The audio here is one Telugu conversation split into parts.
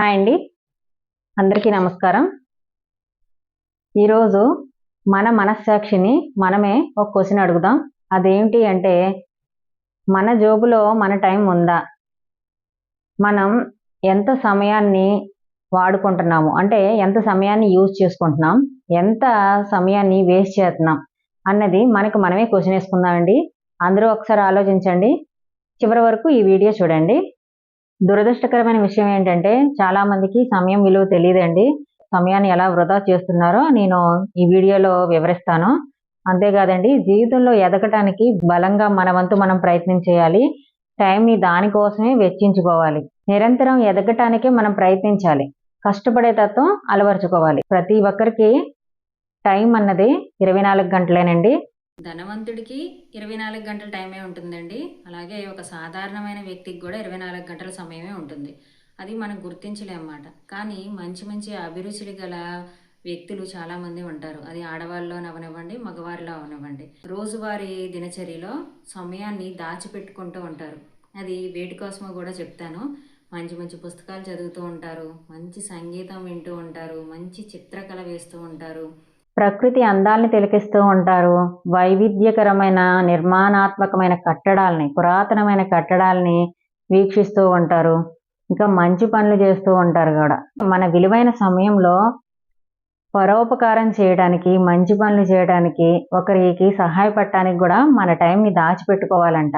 హాయ్ అండి. అందరికీ నమస్కారం. ఈరోజు మన మనస్సాక్షిని మనమే ఒక క్వశ్చన్ అడుగుదాం. అదేంటి అంటే మన జోబులో మన టైం ఉందా? మనం ఎంత సమయాన్ని వాడుకుంటున్నాము? అంటే ఎంత సమయాన్ని యూజ్ చేసుకుంటున్నాం? ఎంత సమయాన్ని వేస్ట్ చేస్తున్నాం? అన్నది మనకు మనమే క్వశ్చన్ వేసుకుందామండి. అందరూ ఒకసారి ఆలోచించండి. చివరి వరకు ఈ వీడియో చూడండి. దురదృష్టకరమైన విషయం ఏంటంటే చాలా మందికి సమయం విలువ తెలియదండి సమయాన్ని ఎలా వృధా చేస్తున్నారో నేను ఈ వీడియోలో వివరిస్తాను. అంతేకాదండి జీవితంలో ఎదగటానికి బలంగా మన వంతు మనం ప్రయత్నం చేయాలి. టైంని దానికోసమే వెచ్చించుకోవాలి. నిరంతరం ఎదగటానికే మనం ప్రయత్నించాలి. కష్టపడే తత్వం అలవరుచుకోవాలి. ప్రతి ఒక్కరికి టైం అన్నది ఇరవై నాలుగు గంటలేనండి. ధనవంతుడికి ఇరవై నాలుగు గంటల టైమే ఉంటుందండి. అలాగే ఒక సాధారణమైన వ్యక్తికి కూడా ఇరవై నాలుగు గంటల సమయమే ఉంటుంది. అది మనం గుర్తించలేమన్నమాట. కానీ మంచి మంచి అభిరుచులు గల వ్యక్తులు చాలామంది ఉంటారు. అది ఆడవాళ్ళలో అవనివ్వండి మగవారిలో అవనివ్వండి రోజువారీ దినచర్యలో సమయాన్ని దాచిపెట్టుకుంటూ ఉంటారు. అది వేటి కోసమో కూడా చెప్తాను. మంచి మంచి పుస్తకాలు చదువుతూ ఉంటారు. మంచి సంగీతం వింటూ ఉంటారు. మంచి చిత్రకళ వేస్తూ ఉంటారు. ప్రకృతి అందాల్ని తిలకిస్తూ ఉంటారు. వైవిధ్యకరమైన నిర్మాణాత్మకమైన కట్టడాలని పురాతనమైన కట్టడాలని వీక్షిస్తూ ఉంటారు. ఇంకా మంచి పనులు చేస్తూ ఉంటారు కూడా. మన విలువైన సమయంలో పరోపకారం చేయడానికి మంచి పనులు చేయడానికి ఒకరికి సహాయపడటానికి కూడా మన టైంని దాచిపెట్టుకోవాలంట.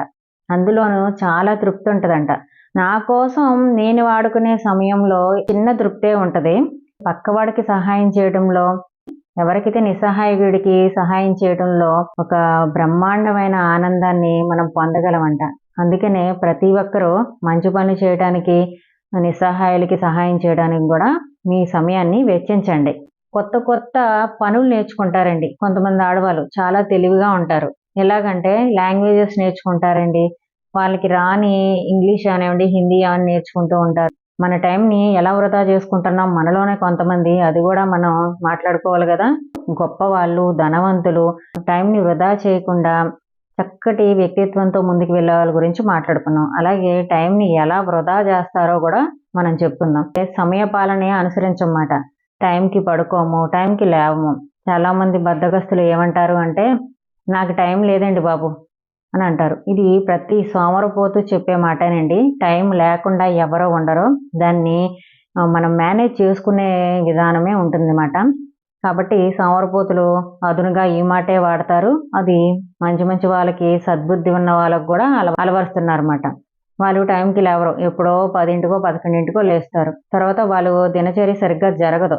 అందులోనూ చాలా తృప్తి ఉంటుందంట. నా కోసం నేను వాడుకునే సమయంలో చిన్న తృప్తే ఉంటుంది. పక్కవాడికి సహాయం చేయడంలో ఎవరికైతే నిస్సహాయకుడికి సహాయం చేయడంలో ఒక బ్రహ్మాండమైన ఆనందాన్ని మనం పొందగలమంట. అందుకనే ప్రతి ఒక్కరూ మంచి పనులు చేయడానికి నిస్సహాయాలకి సహాయం చేయడానికి కూడా మీ సమయాన్ని వెచ్చించండి. కొత్త కొత్త పనులు నేర్చుకుంటారండి కొంతమంది ఆడవాళ్ళు. చాలా తెలివిగా ఉంటారు. ఎలాగంటే లాంగ్వేజెస్ నేర్చుకుంటారండి. వాళ్ళకి రాని ఇంగ్లీష్ అనివ్వండి హిందీ అని నేర్చుకుంటూ ఉంటారు. మన టైంని ఎలా వృధా చేసుకుంటున్నాం మనలోనే కొంతమంది అది కూడా మనం మాట్లాడుకోవాలి కదా. గొప్ప వాళ్ళు ధనవంతులు టైంని వృధా చేయకుండా చక్కటి వ్యక్తిత్వంతో ముందుకు వెళ్ళే వాళ్ళ గురించి మాట్లాడుకున్నాం. అలాగే టైంని ఎలా వృధా చేస్తారో కూడా మనం చెప్పుకుందాం. సమయ పాలనే అనుసరించమాట. టైంకి పడుకోము టైంకి లేవము. చాలామంది బద్దగస్తులు ఏమంటారు అంటే నాకు టైం లేదండి బాబు. అని అంటారు. ఇది ప్రతి సోమరపోతూ చెప్పే మాటేనండి. టైం లేకుండా ఎవరో ఉండరు. దాన్ని మనం మేనేజ్ చేసుకునే విధానమే ఉంటుందన్నమాట. కాబట్టి సోమరపోతులు అదునుగా ఈ మాటే వాడతారు. అది మంచి మంచి వాళ్ళకి సద్బుద్ధి ఉన్న వాళ్ళకు కూడా అల అలవరుస్తున్నారన్నమాట. వాళ్ళు టైంకి లేవరు. ఎప్పుడో పదింటికో పదకొండింటికో లేస్తారు. తర్వాత వాళ్ళు దినచర్య సరిగ్గా జరగదు.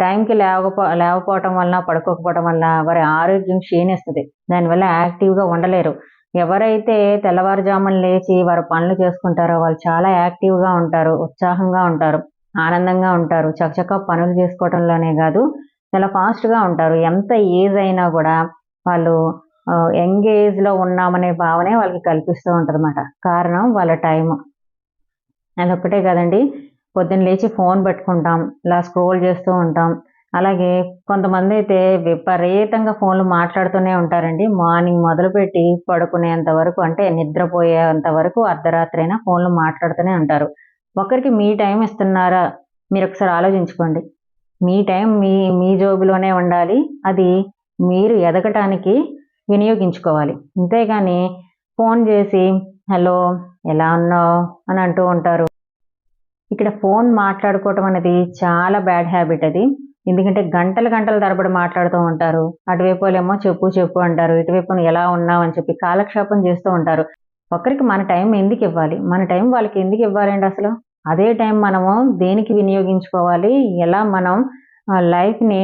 టైంకి లేవకపో లేకపోవటం వలన పడుకోకపోవటం వల్ల వారి ఆరోగ్యం క్షీణిస్తుంది. దానివల్ల యాక్టివ్గా ఉండలేరు. ఎవరైతే తెల్లవారుజామున లేచి వారు పనులు చేసుకుంటారో వాళ్ళు చాలా యాక్టివ్గా ఉంటారు ఉత్సాహంగా ఉంటారు ఆనందంగా ఉంటారు. చకచక పనులు చేసుకోవటంలోనే కాదు చాలా ఫాస్ట్గా ఉంటారు. ఎంత ఏజ్ అయినా కూడా వాళ్ళు యంగ్ ఏజ్లో ఉన్నామనే భావనే వాళ్ళకి కల్పిస్తూ ఉంటుంది కారణం వాళ్ళ టైం అదొక్కటే కదండి. పొద్దున్న లేచి ఫోన్ పెట్టుకుంటాం ఇలా స్క్రోల్ చేస్తూ ఉంటాం. అలాగే కొంతమంది అయితే విపరీతంగా ఫోన్లు మాట్లాడుతూనే ఉంటారండి. మార్నింగ్ మొదలుపెట్టి పడుకునేంత వరకు అంటే నిద్రపోయేంత వరకు అర్ధరాత్రి అయినా ఫోన్లు మాట్లాడుతూనే ఉంటారు. ఒకరికి మీ టైం ఇస్తున్నారా? మీరు ఒకసారి ఆలోచించుకోండి. మీ టైం మీ మీ జోబులోనే ఉండాలి. అది మీరు ఎదగటానికి వినియోగించుకోవాలి. అంతేగాని ఫోన్ చేసి హలో ఎలా ఉన్నావు? అని అంటూ ఉంటారు. ఇక్కడ ఫోన్ మాట్లాడుకోవటం అనేది చాలా బ్యాడ్ హ్యాబిట్ అది. ఎందుకంటే గంటలు గంటల తరబడి మాట్లాడుతూ ఉంటారు. అటువైపు వాళ్ళేమో చెప్పు చెప్పు అంటారు. ఇటువైపు ఎలా ఉన్నావు అని చెప్పి కాలక్షేపం చేస్తూ ఉంటారు. ఒకరికి మన టైం ఎందుకు ఇవ్వాలి? మన టైం వాళ్ళకి ఎందుకు ఇవ్వాలండి అసలు? అదే టైం మనము దేనికి వినియోగించుకోవాలి? ఎలా మనం లైఫ్ని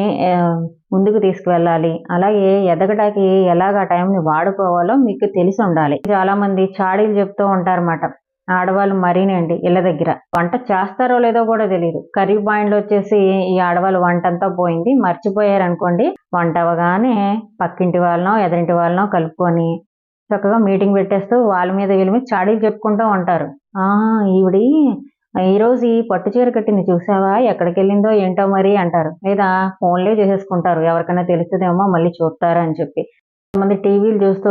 ముందుకు తీసుకువెళ్ళాలి? అలాగే ఎదగడానికి ఎలాగ ఆ టైంని వాడుకోవాలో మీకు తెలిసి ఉండాలి. చాలామంది చాడీలు చెప్తూ ఉంటారన్నమాట. ఆడవాళ్ళు మరీనండి ఇళ్ళ దగ్గర. వంట చేస్తారో లేదో కూడా తెలియదు కర్రీ పాయింట్లు వచ్చేసి ఈ ఆడవాళ్ళు వంట అంతా పోయింది. మర్చిపోయారు అనుకోండి వంట అవగానే పక్కింటి వాళ్ళనో ఎదరింటి వాళ్ళనో కలుపుకొని చక్కగా మీటింగ్ పెట్టేస్తూ వాళ్ళ మీద వీళ్ళ మీద చాడీలు చెప్పుకుంటూ ఉంటారు. ఆ ఈవిడి ఈరోజు ఈ పట్టు చీర కట్టింది చూసావా? ఎక్కడికి వెళ్ళిందో ఏంటో మరి అంటారు. లేదా ఫోన్లే చేసేసుకుంటారు. ఎవరికైనా తెలుస్తుందేమో మళ్ళీ చూస్తారా అని చెప్పి. కొంతమంది టీవీలు చూస్తూ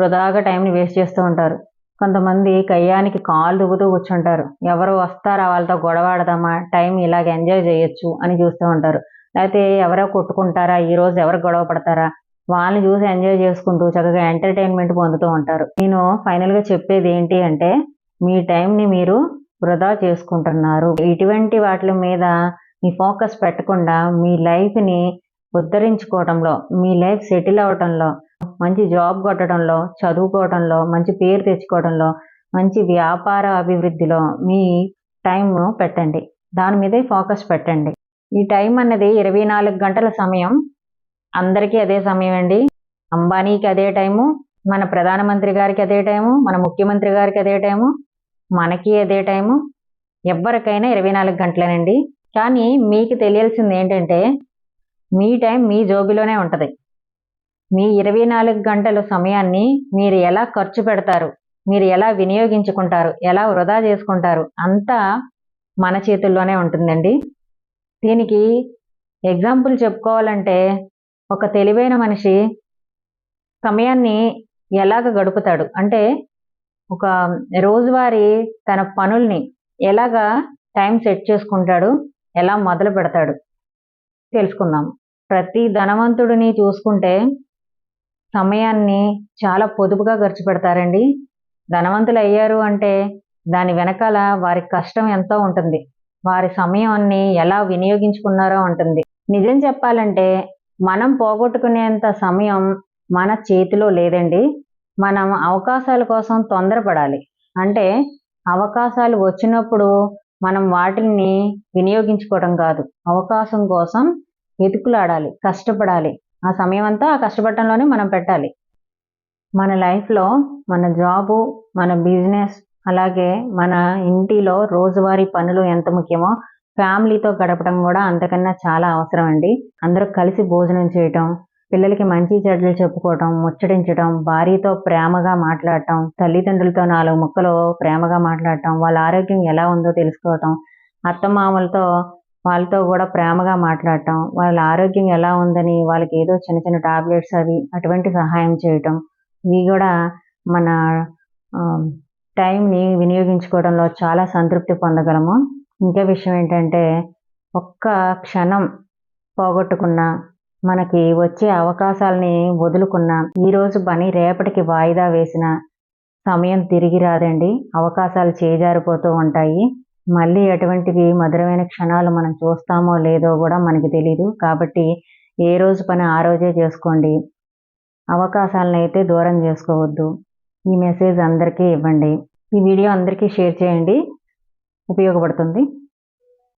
వృధాగా టైంని వేస్ట్ చేస్తూ ఉంటారు. కొంతమంది కయ్యానికి కాలు దువ్వుతూ కూర్చుంటారు. ఎవరు వస్తారా వాళ్ళతో గొడవాడదామా టైం ఇలాగ ఎంజాయ్ చేయొచ్చు అని చూస్తూ ఉంటారు. లేకపోతే ఎవరో కొట్టుకుంటారా ఈ రోజు ఎవరు గొడవ పడతారా? వాళ్ళని చూసి ఎంజాయ్ చేసుకుంటూ చక్కగా ఎంటర్టైన్మెంట్ పొందుతూ ఉంటారు. నేను ఫైనల్గా చెప్పేది ఏంటి అంటే మీ టైంని మీరు వృధా చేసుకుంటున్నారు. ఇటువంటి వాటి మీద మీ ఫోకస్ పెట్టకుండా మీ లైఫ్ని ఉద్ధరించుకోవడంలో మీ లైఫ్ సెటిల్ అవటంలో మంచి జాబ్ కొట్టడంలో చదువుకోవడంలో మంచి పేరు తెచ్చుకోవడంలో మంచి వ్యాపార అభివృద్ధిలో మీ టైం పెట్టండి. దాని మీదే ఫోకస్ పెట్టండి. ఈ టైం అన్నది ఇరవై నాలుగు గంటల సమయం. అందరికీ అదే సమయం అండి. అంబానీకి అదే టైము. మన ప్రధానమంత్రి గారికి అదే టైము. మన ముఖ్యమంత్రి గారికి అదే టైము. మనకి అదే టైము. ఎవరికైనా ఇరవై నాలుగు గంటలేనండి. కానీ మీకు తెలియాల్సింది ఏంటంటే మీ టైం మీ జోబిలోనే ఉంటుంది. మీ ఇరవై నాలుగు గంటల సమయాన్ని మీరు ఎలా ఖర్చు పెడతారు? మీరు ఎలా వినియోగించుకుంటారు? ఎలా వృధా చేసుకుంటారు? అంతా మన చేతుల్లోనే ఉంటుందండి. దీనికి ఎగ్జాంపుల్ చెప్పుకోవాలంటే ఒక తెలివైన మనిషి సమయాన్ని ఎలాగ గడుపుతాడు? అంటే ఒక రోజువారీ తన పనుల్ని ఎలాగా టైం సెట్ చేసుకుంటాడు? ఎలా మొదలు పెడతాడు? తెలుసుకుందాం. ప్రతి ధనవంతుడిని చూసుకుంటే సమయాన్ని చాలా పొదుపుగా ఖర్చు పెడతారండి ధనవంతులు అయ్యారు అంటే దాని వెనకాల వారి కష్టం ఎంతో ఉంటుంది. వారి సమయాన్ని ఎలా వినియోగించుకున్నారో ఉంటుంది. నిజం చెప్పాలంటే మనం పోగొట్టుకునేంత సమయం మన చేతిలో లేదండి. మనం అవకాశాల కోసం తొందరపడాలి. అంటే అవకాశాలు వచ్చినప్పుడు మనం వాటిని వినియోగించుకోవడం కాదు. అవకాశం కోసం వెతుకులాడాలి కష్టపడాలి. ఆ సమయం అంతా ఆ కష్టపడటంలోనే మనం పెట్టాలి. మన లైఫ్లో మన జాబు మన బిజినెస్ అలాగే మన ఇంటిలో రోజువారీ పనులు ఎంత ముఖ్యమో ఫ్యామిలీతో గడపడం కూడా అంతకన్నా చాలా అవసరం అండి. అందరూ కలిసి భోజనం చేయటం పిల్లలకి మంచి చెడ్డలు చెప్పుకోవటం ముచ్చటించడం భార్యతో ప్రేమగా మాట్లాడటం తల్లిదండ్రులతో నాలుగు ముక్కలు ప్రేమగా మాట్లాడటం వాళ్ళ ఆరోగ్యం ఎలా ఉందో తెలుసుకోవటం అత్తమామలతో వాళ్ళతో కూడా ప్రేమగా మాట్లాడటం వాళ్ళ ఆరోగ్యం ఎలా ఉందని వాళ్ళకి ఏదో చిన్న చిన్న టాబ్లెట్స్ అవి అటువంటి సహాయం చేయటం ఇవి కూడా మన టైంని వినియోగించుకోవడంలో చాలా సంతృప్తి పొందగలము. ఇంకే విషయం ఏంటంటే ఒక్క క్షణం పోగొట్టుకున్న మనకి వచ్చే అవకాశాలని వదులుకున్న ఈరోజు పని రేపటికి వాయిదా వేసిన సమయం తిరిగి రాదండి. అవకాశాలు చేజారిపోతూ ఉంటాయి. మళ్ళీ అటువంటివి మధురమైన క్షణాలు మనం చూస్తామో లేదో కూడా మనకి తెలియదు కాబట్టి ఏ రోజు పని ఆ రోజే చేసుకోండి. అవకాశాలను అయితే దూరం చేసుకోవద్దు. ఈ మెసేజ్ అందరికీ ఇవ్వండి. ఈ వీడియో అందరికీ షేర్ చేయండి. ఉపయోగపడుతుంది.